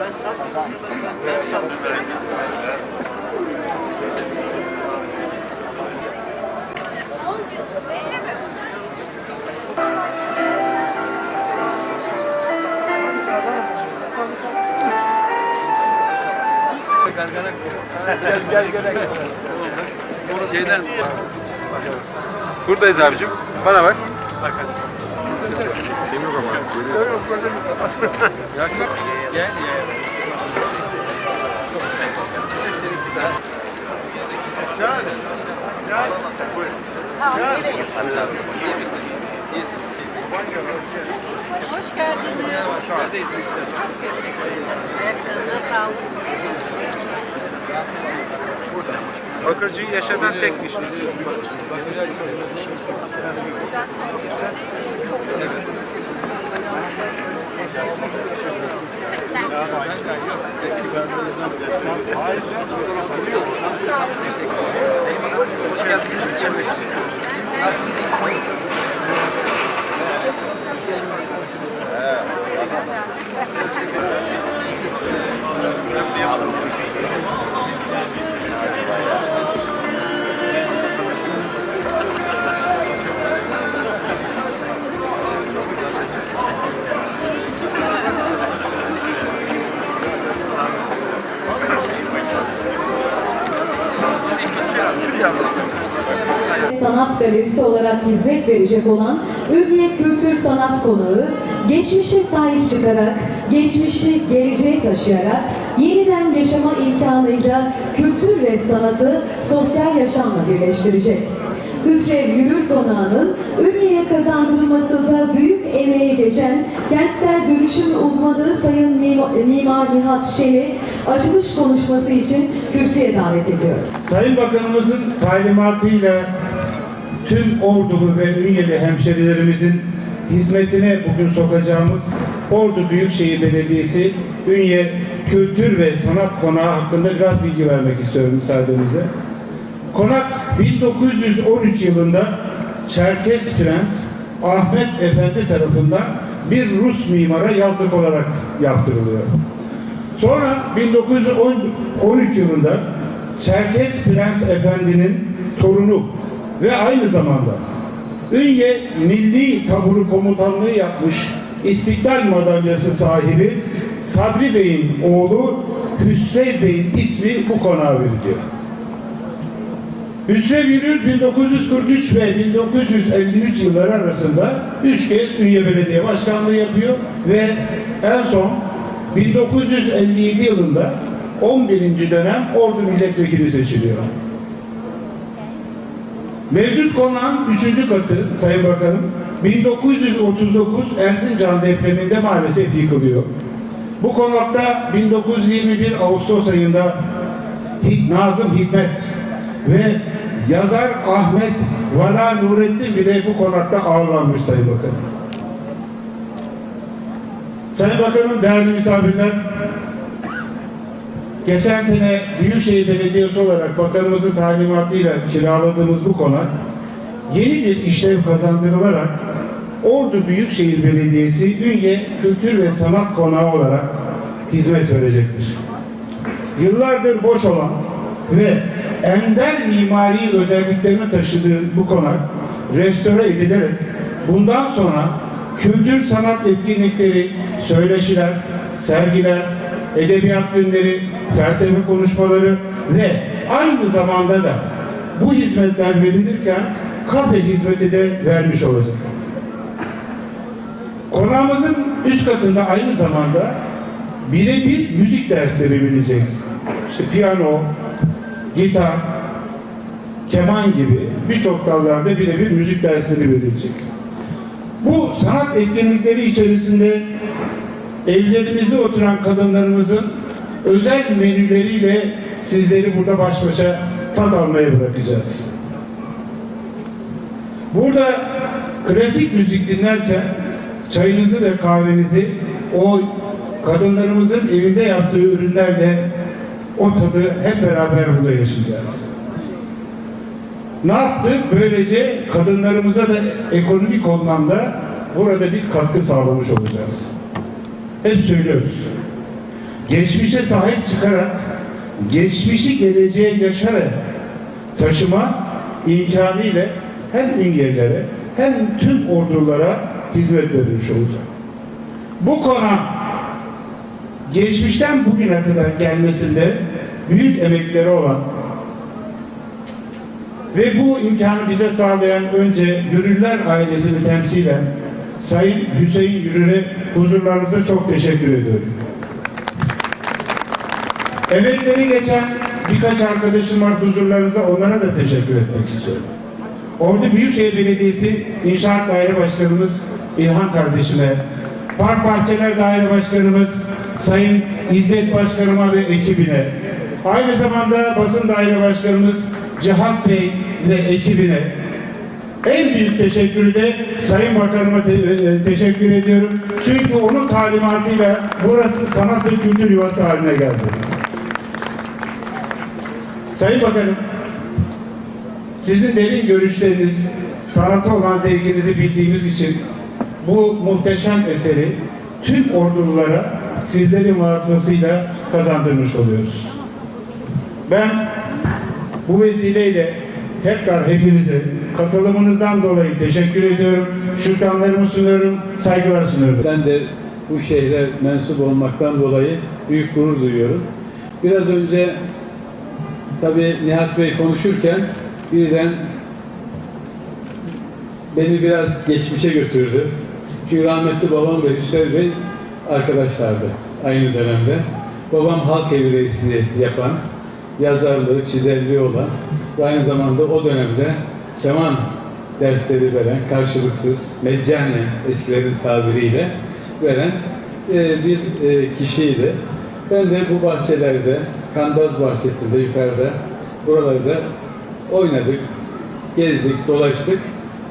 Ben sattım. Ben sattım. Gel gel gel gel. Şeyden. Bakalım. Buradayız abicim. Bana bak. Bak Gel gel. Hoş geldiniz. Çok teşekkür ederim. Ayaklarınıza sağlık. Bakırcıyı yaşatan tek kişi. Sanat Galerisi olarak hizmet verecek olan Ürgüye Kültür Sanat Konağı, geçmişe sahip çıkarak, geçmişi geleceğe taşıyarak, yeniden yaşama imkanıyla kültür ve sanatı sosyal yaşamla birleştirecek. Hüsrev Yürür Konağı'nın Ürgüye'ye kazandırılmasında büyük emeği geçen kentsel dönüşüm uzmanı Sayın Mimar Nihat Şen'i açılış konuşması için kürsüye davet ediyorum. Sayın Bakanımızın talimatıyla tüm Ordulu ve Ünyeli hemşerilerimizin hizmetine bugün sokacağımız Ordu Büyükşehir Belediyesi Ünye Kültür ve Sanat Konağı hakkında biraz bilgi vermek istiyorum müsaadenizle. Konak 1913 yılında Çerkes Prens Ahmet Efendi tarafından bir Rus mimara yazlık olarak yaptırılıyor. Sonra 1913 yılında Çerkes Prens Efendi'nin torunu ve aynı zamanda Ünye Milli Taburu Komutanlığı yapmış İstiklal Madalyası sahibi Sabri Bey'in oğlu Hüsrev Bey'in ismi bu konağa veriliyor. Hüsrev Yürür 1943 ve 1953 yılları arasında üç kez Ünye Belediye Başkanlığı yapıyor ve en son 1957 yılında 11. dönem Ordu Milletvekili seçiliyor. Mevcut konağın 3. katı Sayın Bakanım 1939 Erzincan depreminde maalesef yıkılıyor. Bu konakta 1921 Ağustos ayında Nazım Hikmet ve yazar Ahmet Vala Nurettin bile bu konakta ağırlanmış Sayın Bakanım. Sayın Bakanım, değerli misafirler, geçen sene Büyükşehir Belediyesi olarak bakanımızın talimatıyla kiraladığımız bu konak yeni bir işlev kazandırılarak Ordu Büyükşehir Belediyesi Ünye Kültür ve Sanat Konağı olarak hizmet verecektir. Yıllardır boş olan ve ender mimari özelliklerini taşıdığı bu konak restore edilerek bundan sonra kültür sanat etkinlikleri, söyleşiler, sergiler, edebiyat günleri, felsefe konuşmaları ve aynı zamanda da bu hizmetler verilirken kafe hizmeti de vermiş olacak. Konağımızın üst katında aynı zamanda birebir müzik dersleri verilecek. İşte piyano, gitar, keman gibi birçok dallarda birebir müzik dersleri verilecek. Bu sanat etkinlikleri içerisinde evlerimizde oturan kadınlarımızın özel menüleriyle sizleri burada baş başa tat almaya bırakacağız. Burada klasik müzik dinlerken çayınızı ve kahvenizi o kadınlarımızın evinde yaptığı ürünlerle o tadı hep beraber burada yaşayacağız. Ne yaptık? Böylece kadınlarımıza da ekonomik anlamda burada bir katkı sağlamış olacağız. Hep söylüyoruz. Geçmişe sahip çıkarak, geçmişi geleceğe yaşarak taşıma imkanı ile hem ünyelere hem tüm ordulara hizmet vermiş olacak. Bu konu geçmişten bugüne kadar gelmesinde büyük emekleri olan ve bu imkanı bize sağlayan önce Yürürler ailesini temsilen Sayın Hüseyin Yürür'e huzurlarınıza çok teşekkür ediyorum. Emekleri geçen birkaç arkadaşım var huzurlarınıza onlara da teşekkür etmek istiyorum. Ordu Büyükşehir Belediyesi İnşaat Daire Başkanımız İlhan kardeşime, Park Bahçeler Daire Başkanımız Sayın İzzet Başkanıma ve ekibine, aynı zamanda Basın Daire Başkanımız Cihat Bey ve ekibine en büyük teşekkürü de Sayın Bakanıma te- e, teşekkür ediyorum. Çünkü onun talimatıyla burası sanat ve kültür yuvası haline geldi. Sayın Bakanım, sizin derin görüşleriniz, sanata olan zevkinizi bildiğimiz için bu muhteşem eseri tüm ordululara sizlerin vasıtasıyla kazandırmış oluyoruz. Ben bu vesileyle tekrar hepinize katılımınızdan dolayı teşekkür ediyorum. Şükranlarımı sunuyorum, saygılar sunuyorum. Ben de bu şehre mensup olmaktan dolayı büyük gurur duyuyorum. Biraz önce tabii Nihat Bey konuşurken birden beni biraz geçmişe götürdü. Çünkü rahmetli babam ve Hüseyin Bey arkadaşlardı aynı dönemde. Babam halk evi reisliği yapan, yazarlığı, çizerliği olan ve aynı zamanda o dönemde keman dersleri veren, karşılıksız, meccanen eskilerin tabiriyle veren e, bir e, kişiydi. Ben de bu bahçelerde, Kandaz bahçesinde yukarıda, buralarda oynadık, gezdik, dolaştık.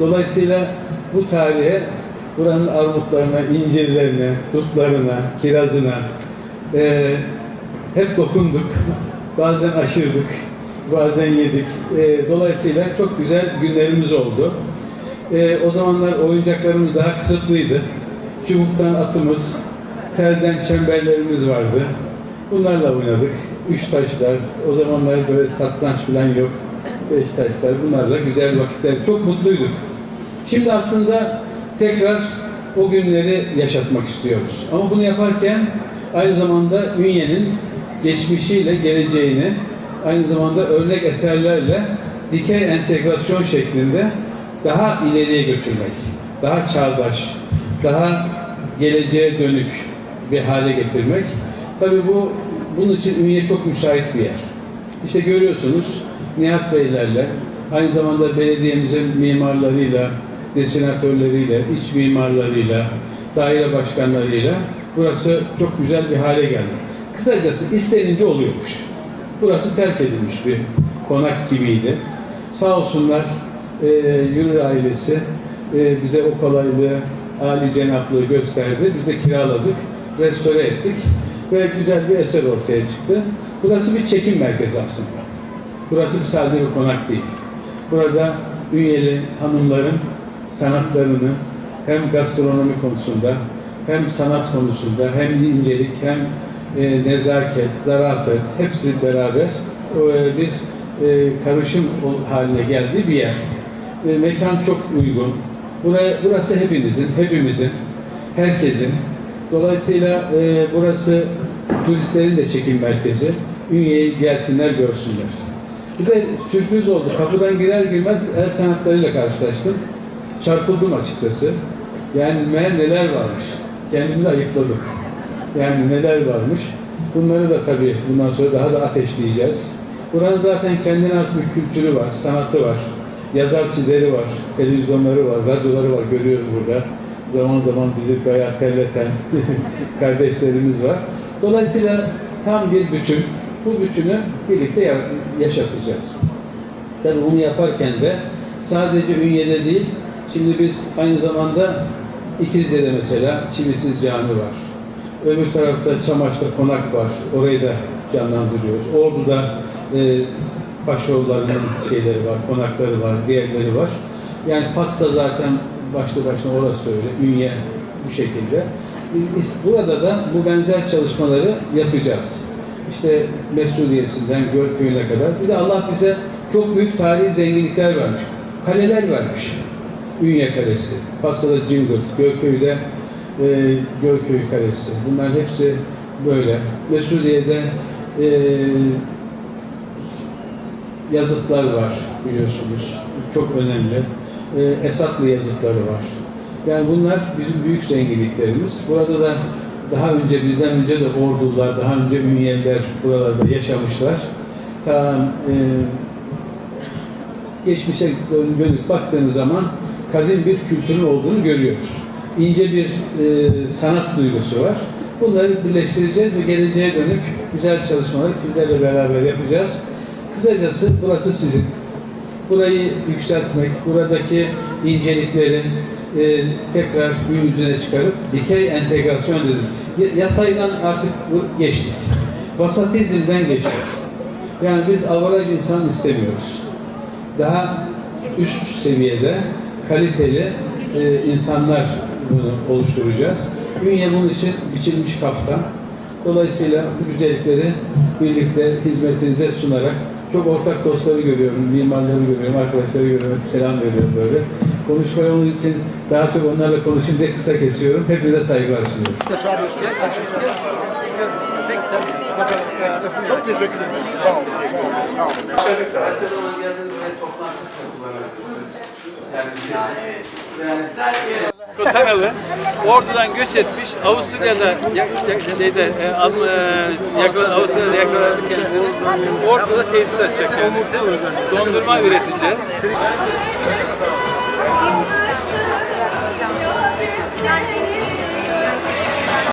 Dolayısıyla bu tarihe, buranın armutlarına, incirlerine, dutlarına, kirazına e, hep dokunduk. Bazen aşırdık, bazen yedik. E, dolayısıyla çok güzel günlerimiz oldu. E, o zamanlar oyuncaklarımız daha kısıtlıydı. Çubuktan atımız, telden çemberlerimiz vardı. Bunlarla oynadık. Üç taşlar, o zamanlar böyle satranç falan yok. Beş taşlar, bunlarla güzel vakitler. Çok mutluyduk. Şimdi aslında tekrar o günleri yaşatmak istiyoruz. Ama bunu yaparken aynı zamanda Ünye'nin geçmişiyle geleceğini aynı zamanda örnek eserlerle dikey entegrasyon şeklinde daha ileriye götürmek, daha çağdaş, daha geleceğe dönük bir hale getirmek. Tabii bu bunun için Ünye çok müsait bir yer. İşte görüyorsunuz Nihat Beylerle, aynı zamanda belediyemizin mimarlarıyla, desinatörleriyle, iç mimarlarıyla, daire başkanlarıyla burası çok güzel bir hale geldi. Kısacası istenince oluyormuş. Burası terk edilmiş bir konak gibiydi. Sağ olsunlar e, Yürür ailesi e, bize o kolaylığı, âli cenaplığı gösterdi. Biz de kiraladık, restore ettik ve güzel bir eser ortaya çıktı. Burası bir çekim merkezi aslında. Burası bir sadece bir konak değil. Burada Ünyeli hanımların sanatlarını hem gastronomi konusunda hem sanat konusunda hem incelik hem e, nezaket, zarafet hepsi beraber e, bir e, karışım haline geldiği bir yer. E, mekan çok uygun. Buraya, burası hepinizin, hepimizin, herkesin. Dolayısıyla e, burası turistlerin de çekim merkezi. Ünye'ye gelsinler, görsünler. Bir de sürpriz oldu. Kapıdan girer girmez el sanatlarıyla karşılaştım. Çarpıldım açıkçası. Yani meğer neler varmış. Kendimi ayıkladım. Yani neler varmış. Bunları da tabii bundan sonra daha da ateşleyeceğiz. Buranın zaten kendine has bir kültürü var, sanatı var. Yazar çizeri var, televizyonları var, radyoları var. Görüyoruz burada. Zaman zaman bizi bayağı terleten kardeşlerimiz var. Dolayısıyla tam bir bütün. Bu bütünü birlikte ya- yaşatacağız. Tabii bunu yaparken de sadece Ünye'de değil, şimdi biz aynı zamanda İkizce'de mesela Çivisiz Cami var. Öbür tarafta Çamaş'ta konak var. Orayı da canlandırıyoruz. Ordu'da e, başoğullarının şeyleri var, konakları var, diğerleri var. Yani Fas'ta zaten başlı başına orası öyle. Ünye bu şekilde. Biz burada da bu benzer çalışmaları yapacağız. İşte Mesudiye'sinden Gölköy'üne kadar. Bir de Allah bize çok büyük tarihi zenginlikler vermiş. Kaleler vermiş. Ünye Kalesi, Faslı'da Cingöl, Gölköy'de e, Gölköy Kalesi. Bunlar hepsi böyle. Mesudiye'de e, yazıtlar var biliyorsunuz. Çok önemli. E, Esatlı yazıtları var. Yani bunlar bizim büyük zenginliklerimiz. Burada da daha önce bizden önce de ordular, daha önce ünyeler buralarda yaşamışlar. Ta, e, geçmişe dön- dönüp baktığınız zaman kadim bir kültürün olduğunu görüyoruz. İnce bir e, sanat duygusu var. Bunları birleştireceğiz ve geleceğe dönük güzel çalışmaları sizlerle beraber yapacağız. Kısacası burası sizin. Burayı yükseltmek, buradaki incelikleri e, tekrar gün yüzüne çıkarıp dikey entegrasyon dedim. Yataydan artık bu geçtik. Vasatizmden geçtik. Yani biz avaraj insan istemiyoruz daha üst seviyede kaliteli e, insanlar bunu oluşturacağız. Ünye bunun için biçilmiş kaftan. Dolayısıyla bu güzellikleri birlikte hizmetinize sunarak çok ortak dostları görüyorum, mimarları görüyorum, arkadaşları görüyorum, selam veriyorum böyle. Konuşmayı onun için daha çok onlarla konuşayım diye kısa kesiyorum. Hepinize saygılar sunuyorum. Çok teşekkür ederim. Sağ olun. Sağ yapılarak Yani, Bu kanalı Ordu'dan göç etmiş, Avusturya'da ya- ya- şeyde, e, e, yakala- Avusturya'da yakaladık kendisini. Ordu'da tesis açacak kendisi. Dondurma üreteceğiz.